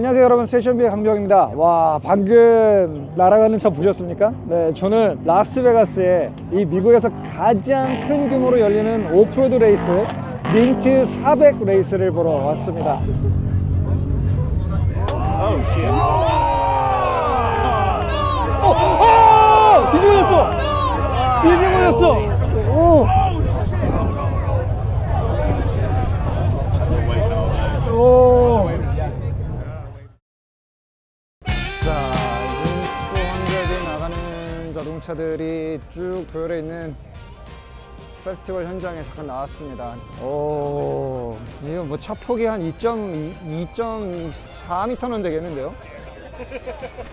안녕하세요 여러분 세션비의 강병입니다 와 방금 날아가는 차 보셨습니까? 네 저는 라스베가스에 이 미국에서 가장 큰 규모로 열리는 오프로드 레이스 민트 400 레이스를 보러 왔습니다. 어! 어! 뒤집어졌어! 뒤집어졌어! 오! 오! 자동차들이 쭉 도열해 있는 페스티벌 현장에 잠깐 나왔습니다. 오, 이거 뭐 차 폭이 한 2.4m는 되겠는데요?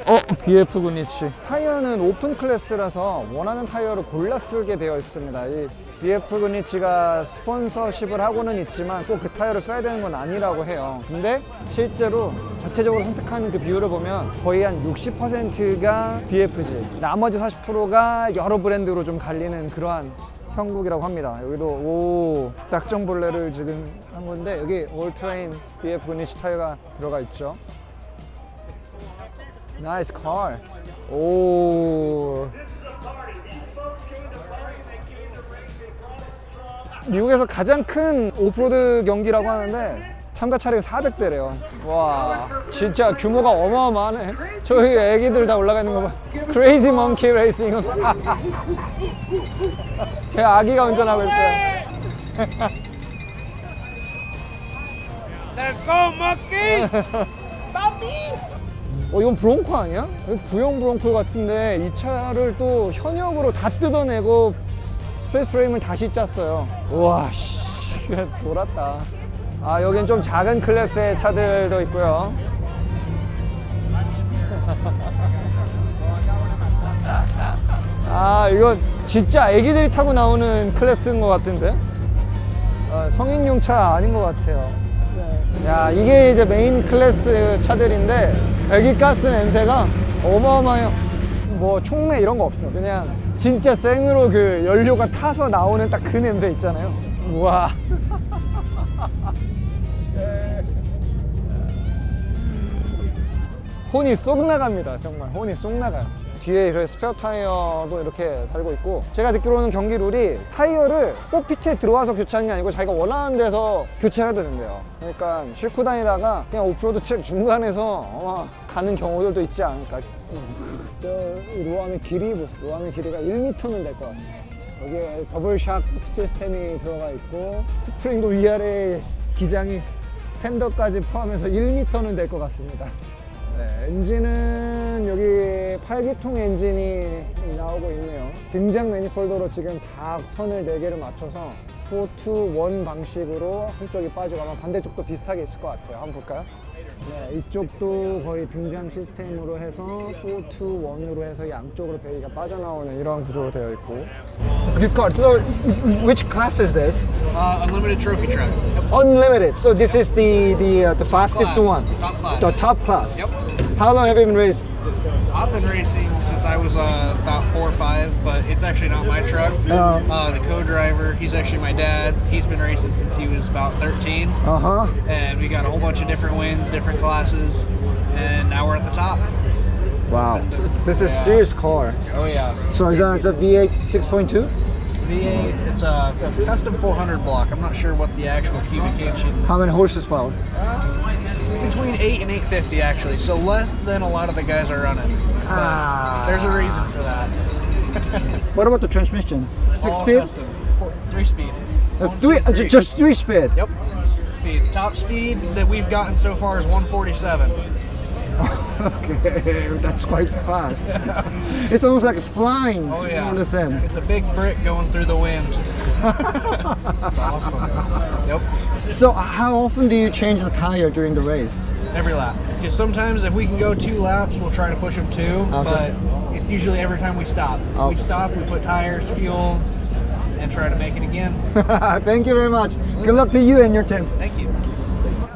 어, BF 구니치. 타이어는 오픈 클래스라서 원하는 타이어를 골라 쓰게 되어 있습니다. 이 BF 구니치가 스폰서십을 하고는 있지만 꼭 그 타이어를 써야 되는 건 아니라고 해요. 근데 실제로 자체적으로 선택하는 그 비율을 보면 거의 한 60%가 BFG. 나머지 40%가 여러 브랜드로 좀 갈리는 그러한 형국이라고 합니다. 여기도 오 딱정벌레를 지금 한 건데 여기 올트레인 BF 구니치 타이어가 들어가 있죠. 나이스 car. 오. 미국에서 가장 큰 오프로드 경기라고 하는데 참가 차량이 400대래요. 와, 진짜 규모가 어마어마하네. 저희 애기들 다 올라가 있는 거 봐. 크레이지 멈키 레이싱. 제 아기가 운전하고 있어요. Let's go, monkey! 어, 이건 브롱코 아니야? 구형 브롱코 같은데 이 차를 또 현역으로 다 뜯어내고 스페이스 프레임을 다시 짰어요. 우와, 씨, 돌았다. 아, 여긴 좀 작은 클래스의 차들도 있고요. 아, 이거 진짜 애기들이 타고 나오는 클래스인 것 같은데? 아, 성인용 차 아닌 것 같아요. 야 이게 이제 메인 클래스 차들인데 배기가스 냄새가 어마어마해요. 뭐 촉매 이런 거 없어. 그냥 진짜 생으로 그 연료가 타서 나오는 딱 그 냄새 있잖아요. 우와. 혼이 쏙 나갑니다 정말. 혼이 쏙 나가요 뒤에 이렇게 스페어 타이어도 이렇게 달고 있고 제가 듣기로는 경기 룰이 타이어를 꼭 피트에 들어와서 교체하는 게 아니고 자기가 원하는 데서 교체를 해도 된대요. 그러니까 싣고 다니다가 그냥 오프로드 트랙 중간에서 가는 경우들도 있지 않을까. 저 로암의 길이 보세요. 로암의 길이가 1m는 될것 같아요. 여기에 더블 샥 시스템이 들어가 있고 스프링도 위아래 기장이 텐더까지 포함해서 1m는 될 것 같습니다 네, 엔진은 여기 8기통 엔진이 나오고 있네요. 등장 매니폴더로 지금 다 선을 4개를 맞춰서 4, 2, 1 방식으로 한쪽이 빠지고 아마 반대쪽도 비슷하게 있을 것 같아요. 한번 볼까요? 네, 이쪽도 거의 등장 시스템으로 해서 4, 2, 1으로 해서 양쪽으로 배기가 빠져나오는 이런 구조로 되어 있고 Good car. So, which class is this? Uh, unlimited trophy truck. Unlimited. So this is the the uh, the fastest Class. one. Top class. The top class. Yep. How long have you been racing? I've been racing since I was uh, about four or five, but it's actually not my truck. Uh. Uh, the co-driver, he's actually my dad. He's been racing since he was about 13, Uh huh. and we got a whole bunch of different wins, different classes, Wow. This is a serious car. Oh yeah. So is that it's a V8 6.2? V8, it's a, a custom 400 block. I'm not sure what the actual cubic inch is. How many horses power? It's between 8 and 850 actually, so less than a lot of the guys are running. But Ah. There's a reason for that. What about the transmission? Six All speed? custom. Four, three speed. Uh, One, three, two, uh, ju- just three speed. Yep. Speed. Top speed that we've gotten so far is 147. Okay, that's quite fast. it's almost like flying. Oh yeah. On the sand. It's a big brick going through the wind. It's awesome. Yep. So how often do you change the tire during the race? Every lap. Because sometimes if we can go two laps, we'll try to push them two. Okay. But it's usually every time we stop. Okay. We stop, we put tires, fuel, and try to make it again. Thank you very much. Good luck to you and your team. Thank you.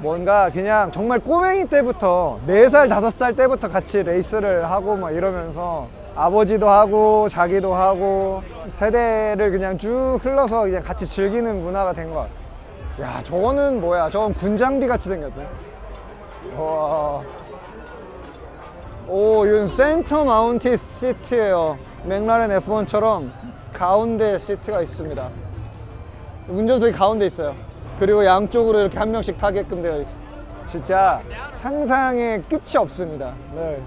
뭔가 그냥 정말 꼬맹이 때부터 4살, 5살 때부터 같이 레이스를 하고 막 이러면서 아버지도 하고 자기도 하고 세대를 그냥 쭉 흘러서 그냥 같이 즐기는 문화가 된 것 같아요. 야, 저거는 뭐야? 저건 군장비 같이 생겼네. 와. 오, 이건 센터 마운티 시트예요. 맥라렌 F1처럼 가운데 시트가 있습니다. 운전석이 가운데 있어요. 그리고 양쪽으로 이렇게 한 명씩 타게끔 되어 있어. 진짜 상상의 끝이 없습니다. 네.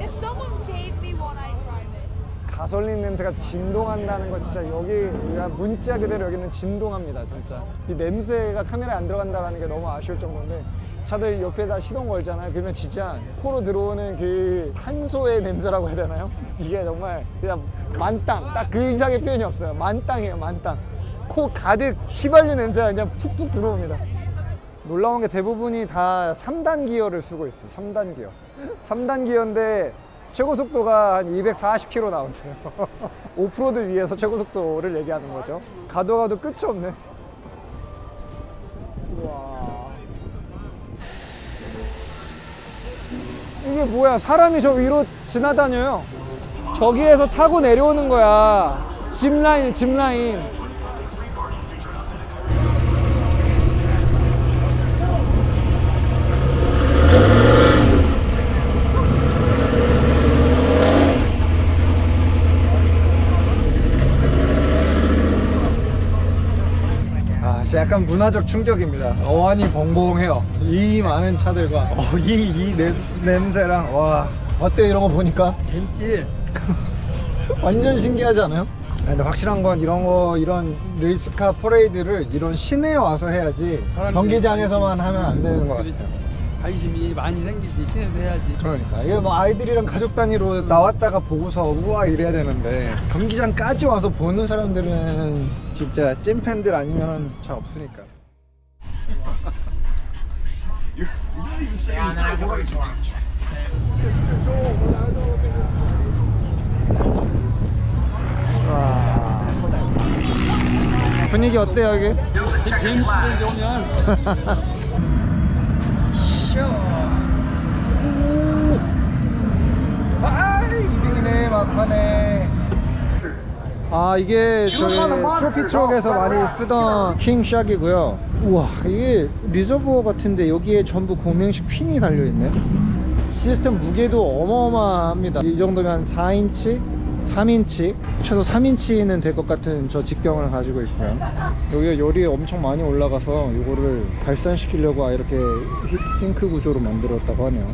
If someone gave me one, I'd drive it. 가솔린 냄새가 진동한다는 건 진짜 여기 그냥 문자 그대로 여기는 진동합니다 진짜 이 냄새가 카메라에 안 들어간다는 게 너무 아쉬울 정도인데 차들 옆에다 시동 걸잖아요 그러면 진짜 코로 들어오는 그 탄소의 냄새라고 해야 되나요? 이게 정말 그냥 만땅 딱 그 이상의 표현이 없어요 만땅이에요 만땅 코 가득 휘발유 냄새가 그냥 푹푹 들어옵니다 놀라운 게 대부분이 다 3단 기어를 쓰고 있어요 3단 기어 3단 기어인데 최고 속도가 한 240km 나온대요. 오프로드 위에서 최고 속도를 얘기하는 거죠. 가도 가도 끝이 없네. 와. 이게 뭐야? 사람이 저 위로 지나다녀요. 저기에서 타고 내려오는 거야. 짚라인, 짚라인. 아, 진짜 약간 문화적 충격입니다. 어안이 벙벙해요. 이 많은 차들과 어, 이, 이 냄, 냄새랑 와 어때 이런 거 보니까? 재밌지? 완전 신기하지 않아요? 근데 확실한 건 이런 거 이런 레이스카 퍼레이드를 이런 시내에 와서 해야지 사람들이 경기장에서만 하면 안 되는 것 같아요. 관심이 많이 생기지 시내도 해야지 그러니까 이게 뭐 아이들이랑 가족 단위로 나왔다가 보고서 우와 이래야 되는데 경기장까지 와서 보는 사람들은 진짜 찐팬들 아니면 잘 없으니까. 와. 분위기 어때요 여기? 오면 아, 2등이네 막판에. 아 이게 저희 트로피 트럭에서 많이 쓰던 킹샥이고요. 우와 이게 리저버어 같은데 여기에 전부 공명식 핀이 달려 있네. 시스템 무게도 어마어마합니다. 이 정도면 한 4인치, 3인치, 최소 3인치는 될 것 같은 저 직경을 가지고 있고요. 여기가 열이 엄청 많이 올라가서 이거를 발산시키려고 이렇게 히트싱크 구조로 만들었다고 하네요.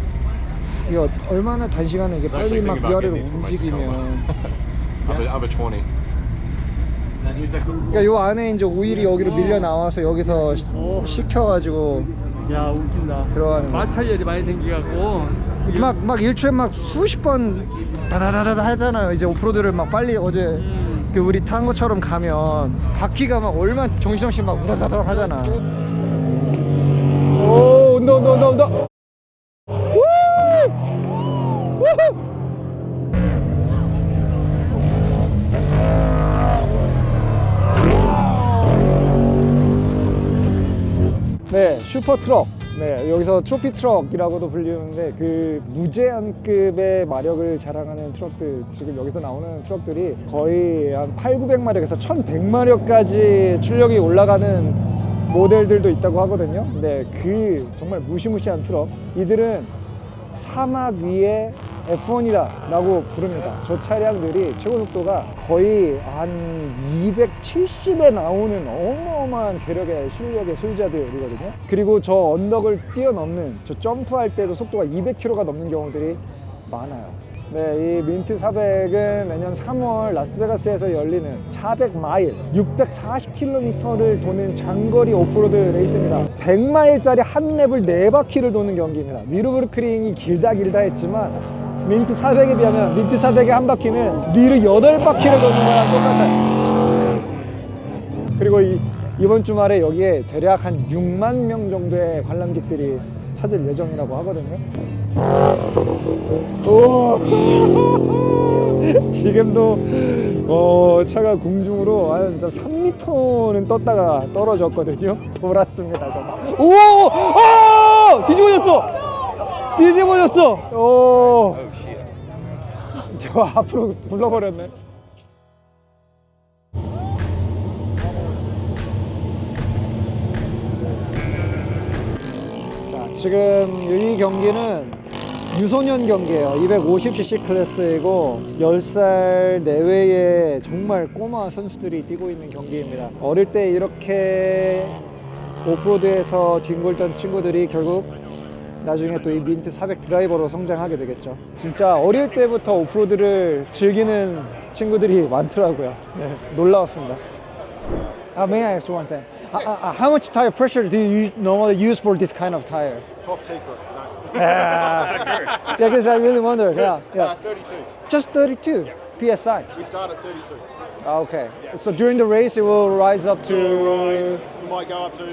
이게 어- 얼마나 단시간에 이게 빨리 막 위아래로 움직이면 Of a, of a 20. 그러니까 요 안에 이제 오일이 여기로 밀려 나와서 여기서 시- 식혀가지고 야 웃긴다 들어가는 거. 마찰열이 많이 생겨갖고 막, 막 일주일에 막 수십 번 다다다다 하잖아요. 이제 오프로드를 막 빨리 어제 음. 그 우리 탄 것처럼 가면 바퀴가 막 얼마나 정신없이 막 우다다다 하잖아. 오, 온다, 온다, 온다, 온다. 우! 우후! 네, 슈퍼 트럭. 네, 여기서 트로피 트럭이라고도 불리는데 그 무제한급의 마력을 자랑하는 트럭들 지금 여기서 나오는 트럭들이 거의 한 8, 900마력에서 1100마력까지 출력이 올라가는 모델들도 있다고 하거든요. 근데 그 정말 무시무시한 트럭 이들은 사막 위에 F1이다 라고 부릅니다. 저 차량들이 최고 속도가 거의 한 270에 나오는 어마어마한 괴력의 실력의 소유자들이거든요. 그리고 저 언덕을 뛰어넘는 저 점프할 때도 속도가 200km가 넘는 경우들이 많아요. 네, 이 민트 400은 매년 3월 라스베가스에서 열리는 400마일, 640km를 도는 장거리 오프로드 레이스입니다. 100마일짜리 한 랩을 4바퀴를 도는 경기입니다. 위르브르크링이 길다 길다 했지만 민트 400에 비하면 민트 400의 한 바퀴는 리르 8바퀴를 도는 거랑 똑같아요. 그리고 이, 이번 주말에 여기에 대략 한 6만 명 정도의 관람객들이 찾을 예정이라고 하거든요. 오! 지금도 어, 차가 공중으로 한 3m는 떴다가 떨어졌거든요. 돌았습니다, 정말. 오! 아! 뒤집어졌어! 뒤집어졌어! 오! 저 앞으로 굴러버렸네. 지금 이 경기는 유소년 경기예요. 250cc 클래스이고 10살 내외의 정말 꼬마 선수들이 뛰고 있는 경기입니다. 어릴 때 이렇게 오프로드에서 뒹굴던 친구들이 결국 나중에 또 이 민트 400 드라이버로 성장하게 되겠죠. 진짜 어릴 때부터 오프로드를 즐기는 친구들이 많더라고요. 네, 놀라웠습니다. Uh, may I ask one thing? Uh, uh, uh, how much tire pressure do you normally use for this kind of tire? Top secret. No. Yeah, because I really wonder. Yeah, yeah. Uh, 32. Just 32 psi. We start at 32. Okay. So during the race, it will rise up to Rise, we might go up to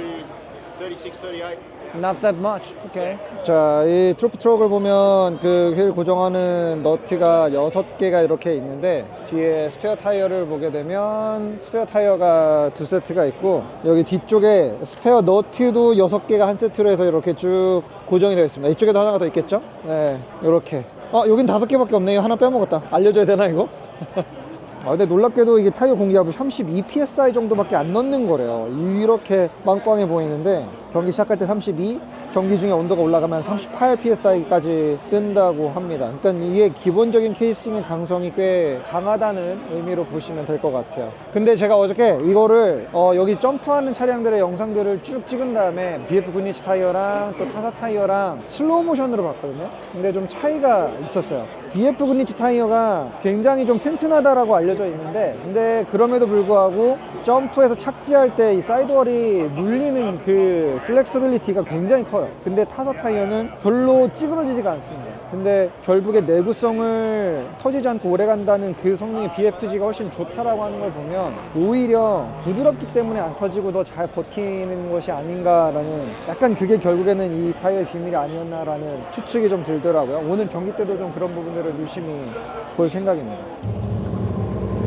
36, 38. Not that much. Okay. 자, 이 트로피 트럭을 보면 그 휠 고정하는 너트가 6개가 이렇게 있는데 뒤에 스페어 타이어를 보게 되면 스페어 타이어가 두 세트가 있고 여기 뒤쪽에 스페어 너트도 6개가 한 세트로 해서 이렇게 쭉 고정이 되어 있습니다. 이쪽에도 하나가 더 있겠죠? 네. 이렇게. 어, 여긴 다섯 개밖에 없네. 이거 하나 빼먹었다. 알려줘야 되나 이거? 아, 근데 놀랍게도 이게 타이어 공기압을 32 psi 정도밖에 안 넣는 거래요. 이렇게 빵빵해 보이는데 경기 시작할 때 32, 경기 중에 온도가 올라가면 38 psi까지 뜬다고 합니다. 그러니까 이게 기본적인 케이싱의 강성이 꽤 강하다는 의미로 보시면 될 것 같아요. 근데 제가 어저께 이거를 어, 여기 점프하는 차량들의 영상들을 쭉 찍은 다음에 BF 군니치 타이어랑 또 타사 타이어랑 슬로우 모션으로 봤거든요. 근데 좀 차이가 있었어요. BF 군니치 타이어가 굉장히 좀 튼튼하다라고 알려져 있는데 근데 그럼에도 불구하고 점프해서 착지할 때 이 사이드월이 눌리는 그 플렉서빌리티가 굉장히 커요 근데 타사 타이어는 별로 찌그러지지가 않습니다. 근데 결국에 내구성을 터지지 않고 오래 간다는 그 성능이 BFG가 훨씬 좋다라고 하는 걸 보면 오히려 부드럽기 때문에 안 터지고 더 잘 버티는 것이 아닌가라는 약간 그게 결국에는 이 타이어의 비밀이 아니었나라는 추측이 좀 들더라고요. 오늘 경기 때도 좀 그런 부분들을 유심히 볼 생각입니다.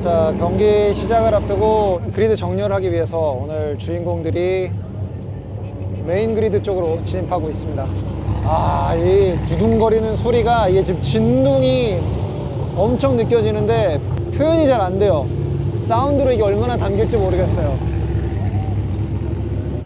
자 경기 시작을 앞두고 그리드 정렬하기 위해서 오늘 주인공들이 메인 그리드 쪽으로 진입하고 있습니다. 아 이 두둥거리는 소리가 이게 지금 진동이 엄청 느껴지는데 표현이 잘 안 돼요. 사운드로 이게 얼마나 담길지 모르겠어요.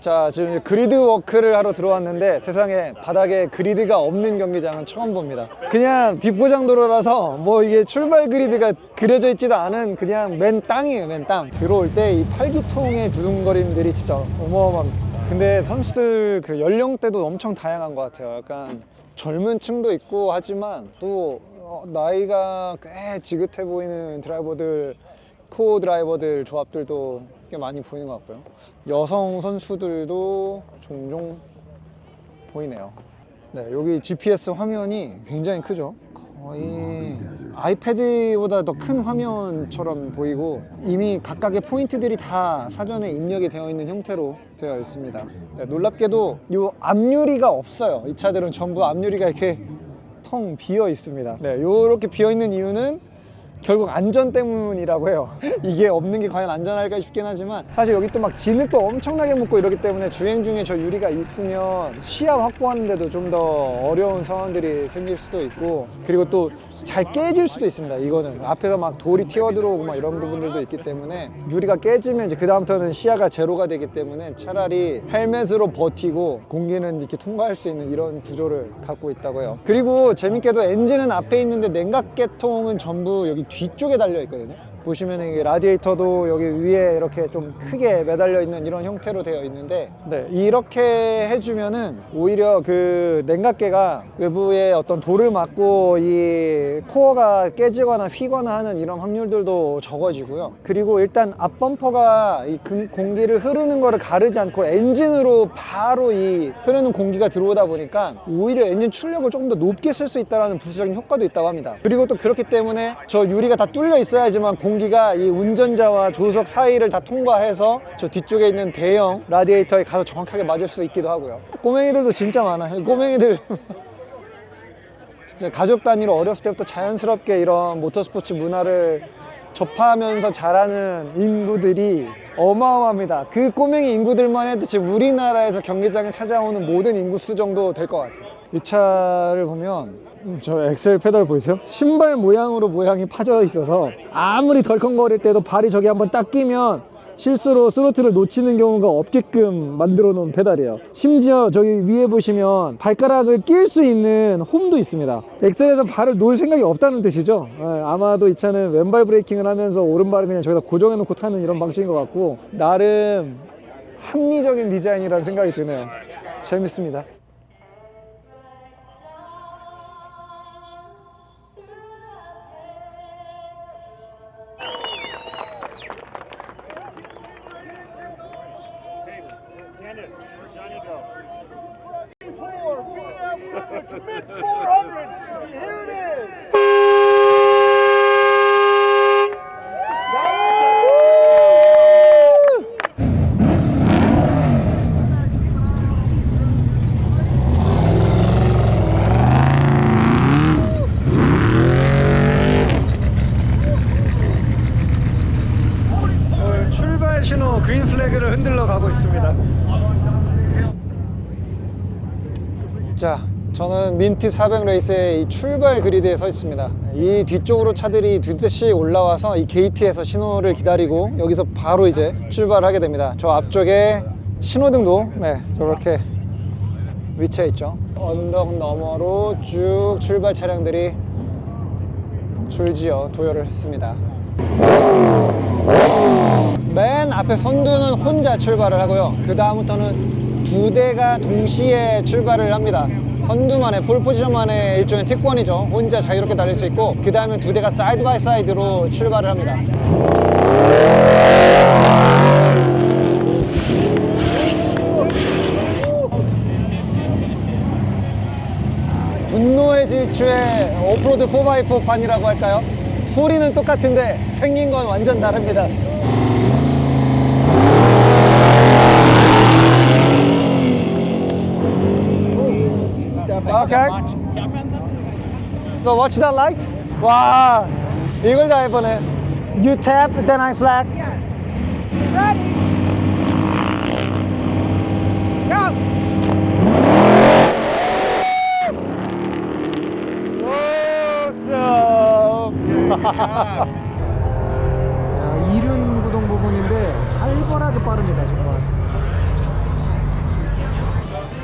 자 지금 그리드 워크를 하러 들어왔는데 세상에 바닥에 그리드가 없는 경기장은 처음 봅니다. 그냥 비포장 도로라서 뭐 이게 출발 그리드가 그려져 있지도 않은 그냥 맨 땅이에요 맨 땅. 들어올 때 이 팔기통의 두둥거림들이 진짜 어마어마합니다 근데 선수들 그 연령대도 엄청 다양한 것 같아요 약간 젊은 층도 있고 하지만 또 어, 나이가 꽤 지긋해 보이는 드라이버들 코어 드라이버들 조합들도 꽤 많이 보이는 것 같고요. 여성 선수들도 종종 보이네요. 네, 여기 GPS 화면이 굉장히 크죠. 거의 아이패드보다 더 큰 화면처럼 보이고 이미 각각의 포인트들이 다 사전에 입력이 되어 있는 형태로 되어 있습니다. 네, 놀랍게도 이 앞유리가 없어요. 이 차들은 전부 앞유리가 이렇게 텅 비어 있습니다. 네, 이렇게 비어 있는 이유는 결국 안전 때문이라고 해요. 이게 없는 게 과연 안전할까 싶긴 하지만 사실 여기 또 막 진흙도 엄청나게 묻고 이러기 때문에 주행 중에 저 유리가 있으면 시야 확보하는데도 좀 더 어려운 상황들이 생길 수도 있고 그리고 또 잘 깨질 수도 있습니다. 이거는 앞에서 막 돌이 튀어 들어오고 막 이런 부분들도 있기 때문에 유리가 깨지면 이제 그 다음부터는 시야가 제로가 되기 때문에 차라리 헬멧으로 버티고 공기는 이렇게 통과할 수 있는 이런 구조를 갖고 있다고 해요. 그리고 재밌게도 엔진은 앞에 있는데 냉각 계통은 전부 여기 뒤쪽에 달려 있거든요. 보시면 이게 라디에이터도 여기 위에 이렇게 좀 크게 매달려 있는 이런 형태로 되어 있는데 네, 이렇게 해주면은 오히려 그 냉각계가 외부에 어떤 돌을 맞고 이 코어가 깨지거나 휘거나 하는 이런 확률들도 적어지고요. 그리고 일단 앞 범퍼가 이 금- 공기를 흐르는 거를 가르지 않고 엔진으로 바로 이 흐르는 공기가 들어오다 보니까 오히려 엔진 출력을 조금 더 높게 쓸 수 있다는 부수적인 효과도 있다고 합니다. 그리고 또 그렇기 때문에 저 유리 가 다 뚫려 있어야지만 공기가 이 운전자와 조수석 사이를 다 통과해서 저 뒤쪽에 있는 대형 라디에이터에 가서 정확하게 맞을 수 있기도 하고요. 꼬맹이들도 진짜 많아요. 꼬맹이들 진짜 가족 단위로 어렸을 때부터 자연스럽게 이런 모터스포츠 문화를 접하면서 자라는 인구들이 어마어마합니다. 그 꼬맹이 인구들만 해도 지금 우리나라에서 경기장에 찾아오는 모든 인구수 정도 될 것 같아요. 이 차를 보면 음, 저 엑셀 페달 보이세요? 신발 모양으로 모양이 파져 있어서 아무리 덜컹거릴 때도 발이 저기 한번 딱 끼면 실수로 스로틀을 놓치는 경우가 없게끔 만들어 놓은 페달이에요. 심지어 저기 위에 보시면 발가락을 낄 수 있는 홈도 있습니다. 엑셀에서 발을 놓을 생각이 없다는 뜻이죠. 예, 아마도 이 차는 왼발 브레이킹을 하면서 오른발을 그냥 저기다 고정해 놓고 타는 이런 방식인 것 같고 나름 합리적인 디자인이라는 생각이 드네요. 재밌습니다 Davis. Where Johnny mid 400. Here it is. 민티 400 레이스의 이 출발 그리드에 서 있습니다. 이 뒤쪽으로 차들이 두대씩 올라와서 이 게이트에서 신호를 기다리고 여기서 바로 이제 출발하게 됩니다. 저 앞쪽에 신호등도 네, 저렇게 위치해 있죠. 언덕 너머로 쭉 출발 차량들이 줄지어 도열을 했습니다. 맨 앞에 선두는 혼자 출발을 하고요. 그 다음부터는 두 대가 동시에 출발을 합니다. 선두만의 폴 포지션만의 일종의 특권이죠. 혼자 자유롭게 달릴 수 있고 그 다음에 두 대가 사이드 바이 사이드로 출발을 합니다. 분노의 질주의 오프로드 4x4판이라고 할까요? 소리는 똑같은데 생긴 건 완전 다릅니다. Okay. So watch that light. 와, 이걸 다 해보네. You tap, then I flag. Yes. Ready? Go. 야, 이륜 구동 부분인데 살벌하게 빠릅니다 정말.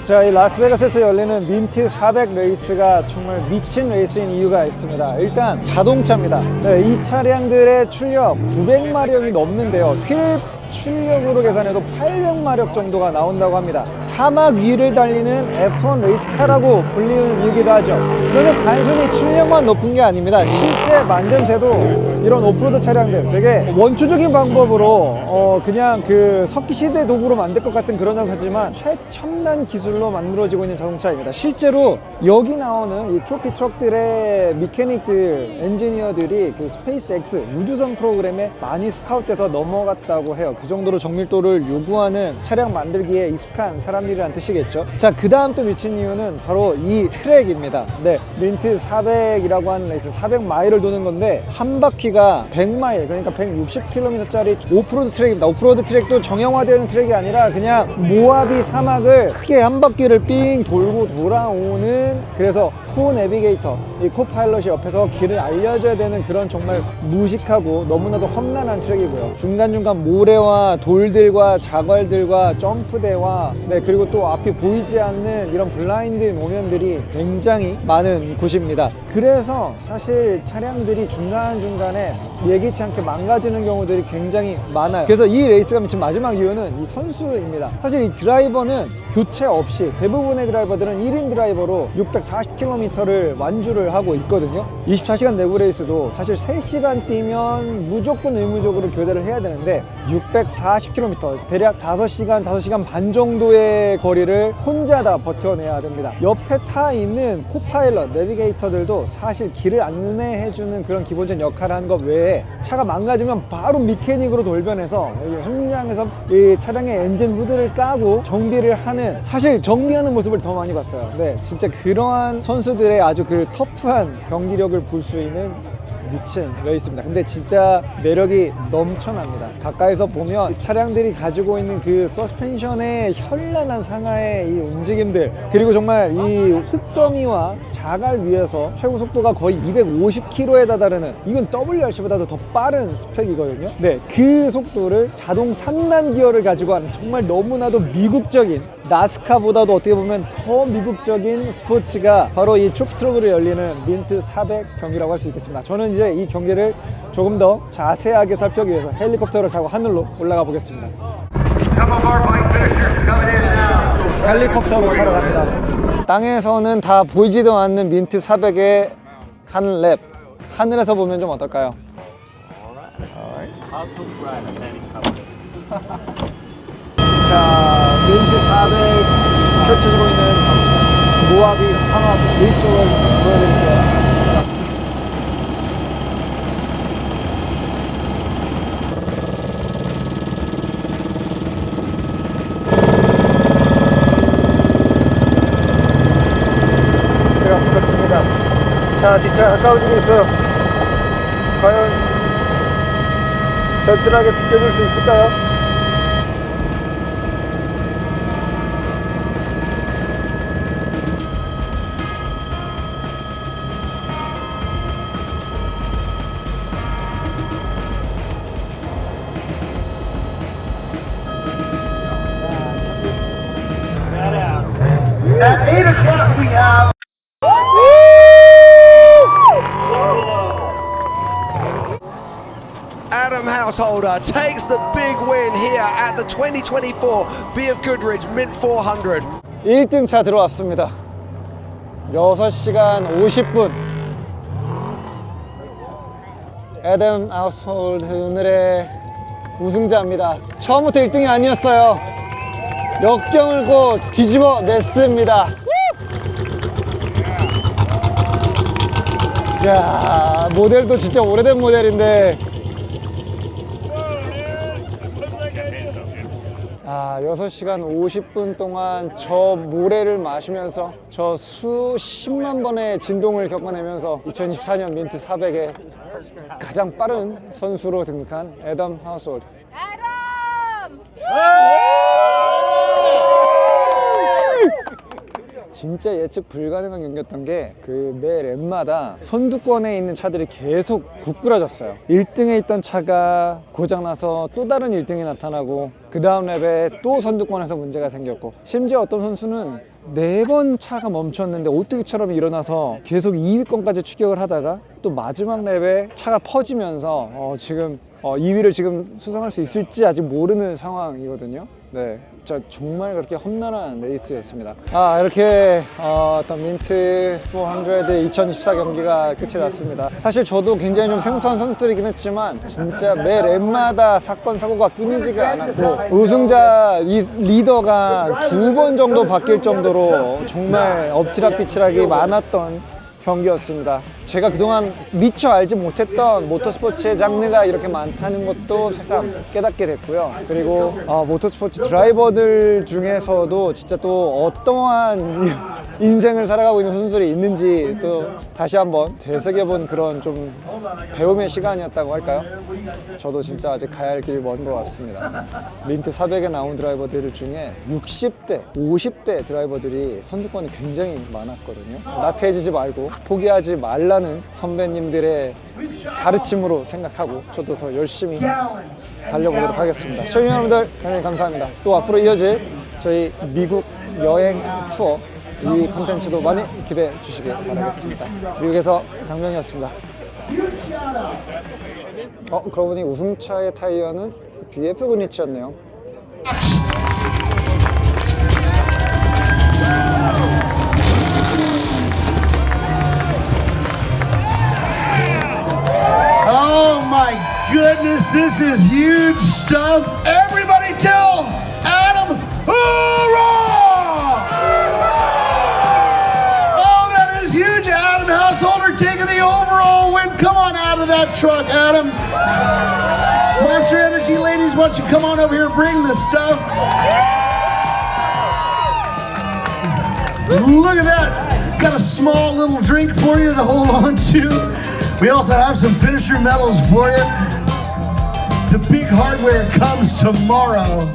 자, 이 라스베가스에서 열리는 민티 400 레이스가 정말 미친 레이스인 이유가 있습니다. 일단 자동차입니다. 네, 이 차량들의 출력 900마력이 넘는데요. 휠 출력으로 계산해도 800마력 정도가 나온다고 합니다. 사막 위를 달리는 F1 레이스카라고 불리는 이유기도 하죠. 이거는 단순히 출력만 높은 게 아닙니다. 실제 만듦새도 이런 오프로드 차량들 되게 원초적인 방법으로 어 그냥 그 석기 시대 도구로 만들 것 같은 그런 자동차지만 최첨단 기술로 만들어지고 있는 자동차입니다. 실제로 여기 나오는 이 트로피 트럭들의 미케닉들, 엔지니어들이 그 스페이스 X 우주선 프로그램에 많이 스카웃돼서 넘어갔다고 해요. 그 정도로 정밀도를 요구하는 차량 만들기에 익숙한 사람들이란 뜻이겠죠. 자, 그 다음 또 미친 이유는 바로 이 트랙입니다. 네, 민트 400이라고 하는 레이스 400마일을 도는 건데 한 바퀴가 100마일, 그러니까 160km짜리 오프로드 트랙입니다. 오프로드 트랙도 정형화되어 있는 트랙이 아니라 그냥 모하비 사막을 크게 한 바퀴를 삥 돌고 돌아오는 그래서 코 내비게이터, 이 코파일럿이 옆에서 길을 알려줘야 되는 그런 정말 무식하고 너무나도 험난한 트랙이고요. 중간중간 모래와 돌들과 자갈들과 점프대와 네, 그리고 또 앞이 보이지 않는 이런 블라인드 노면들이 굉장히 많은 곳입니다. 그래서 사실 차량들이 중간중간에 예기치 않게 망가지는 경우들이 굉장히 많아요. 그래서 이 레이스가 미친 마지막 이유는 이 선수입니다. 사실 이 드라이버는 교체 없이 대부분의 드라이버들은 1인 드라이버로 640km 를 완주를 하고 있거든요. 24시간 내부 레이스도 사실 3시간 뛰면 무조건 의무적으로 교대를 해야 되는데 640km 대략 5시간, 5시간 반 정도의 거리를 혼자 다 버텨내야 됩니다. 옆에 타 있는 코파일럿, 내비게이터들도 사실 길을 안내해주는 그런 기본적인 역할을 하는 것 외에 차가 망가지면 바로 미케닉으로 돌변해서 현장에서 이 차량의 엔진 후드를 까고 정비를 하는 사실 정비하는 모습을 더 많이 봤어요. 네, 진짜 그러한 선수 들의 아주 그 터프한 경기력을 볼 수 있는 미친 레이스입니다. 근데 진짜 매력이 넘쳐납니다. 가까이서 보면 이 차량들이 가지고 있는 그 서스펜션의 현란한 상하의 이 움직임들 그리고 정말 이 흙더미와 자갈 위에서 최고 속도가 거의 250km에 다다르는 이건 WRC보다도 더 빠른 스펙이거든요. 네, 그 속도를 자동 3단 기어를 가지고 하는 정말 너무나도 미국적인 나스카보다도 어떻게 보면 더 미국적인 스포츠가 바로 이 초프트럭으로 열리는 민트 400 경기라고 할 수 있겠습니다. 저는 이제 이 경기를 조금 더 자세하게 살펴기 위해서 헬리콥터를 타고 하늘로 올라가 보겠습니다. 헬리콥터로 타러 갑니다. 땅에서는 다 보이지도 않는 민트 400의 한 랩. 하늘에서 보면 좀 어떨까요? 자, 민트 400 펼쳐지고 있는 모하비 상업 위쪽을 보여드릴게요. 네, 그렇습니다. 자, 뒷차 가까워지고 있어요. 과연 젠틀하게 비켜줄 수 있을까요? Householder takes the big win here at the 2024 BF Goodrich Mint 400. 1등 차 들어왔습니다. 6시간 50분. 애덤 아웃홀드 오늘의 우승자입니다. 처음부터 1등이 아니었어요. 역경을 고 뒤집어 냈습니다. 야 모델도 진짜 오래된 모델인데 아, 6시간 50분 동안 저 모래를 마시면서 저 수십만 번의 진동을 겪어내면서 2024년 민트 400에 가장 빠른 선수로 등극한 애덤 하우스홀드. Adam! 진짜 예측 불가능한 경기였던 게 그 매 랩마다 선두권에 있는 차들이 계속 굳그러졌어요. 1등에 있던 차가 고장나서 또 다른 1등이 나타나고 그 다음 랩에 또 선두권에서 문제가 생겼고 심지어 어떤 선수는 네 번 차가 멈췄는데 오뚜기처럼 일어나서 계속 2위권까지 추격을 하다가 또 마지막 랩에 차가 퍼지면서 어, 지금 어, 2위를 지금 수상할 수 있을지 아직 모르는 상황이거든요. 네, 진짜 정말 그렇게 험난한 레이스였습니다. 아 이렇게 어, 떤 민트 400 2024 경기가 끝이 났습니다. 사실 저도 굉장히 좀 생소한 선수들이긴 했지만 진짜 매 랩마다 사건 사고가 끊이지가 않았고 우승자 이 리더가 두 번 정도 바뀔 정도로 정말 엎치락뒤치락이 많았던 경기였습니다. 제가 그동안 미처 알지 못했던 모터스포츠의 장르가 이렇게 많다는 것도 새삼 깨닫게 됐고요. 그리고 어, 모터스포츠 드라이버들 중에서도 진짜 또 어떠한 인생을 살아가고 있는 선수들이 있는지 또 다시 한번 되새겨본 그런 좀 배움의 시간이었다고 할까요? 저도 진짜 아직 가야 할 길이 먼 것 같습니다. 민트 400에 나온 드라이버들 중에 60대, 50대 드라이버들이 선두권이 굉장히 많았거든요. 나태해지지 말고 포기하지 말라는 선배님들의 가르침으로 생각하고 저도 더 열심히 달려보도록 하겠습니다. 시청자 여러분들 대단히 감사합니다. 또 앞으로 이어질 저희 미국 여행 투어 이 컨텐츠도 많이 기대해 주시길 바라겠습니다. 미국에서 강명이었습니다. 어, 그러고 보니 우승차의 타이어는 BF 그니치였네요. Oh my goodness, this. Truck, Adam. Monster Energy ladies, why don't you come on over here bring the stuff? Look at that. Got a small little drink for you to hold on to. We also have some finisher medals for you. The big hardware comes tomorrow.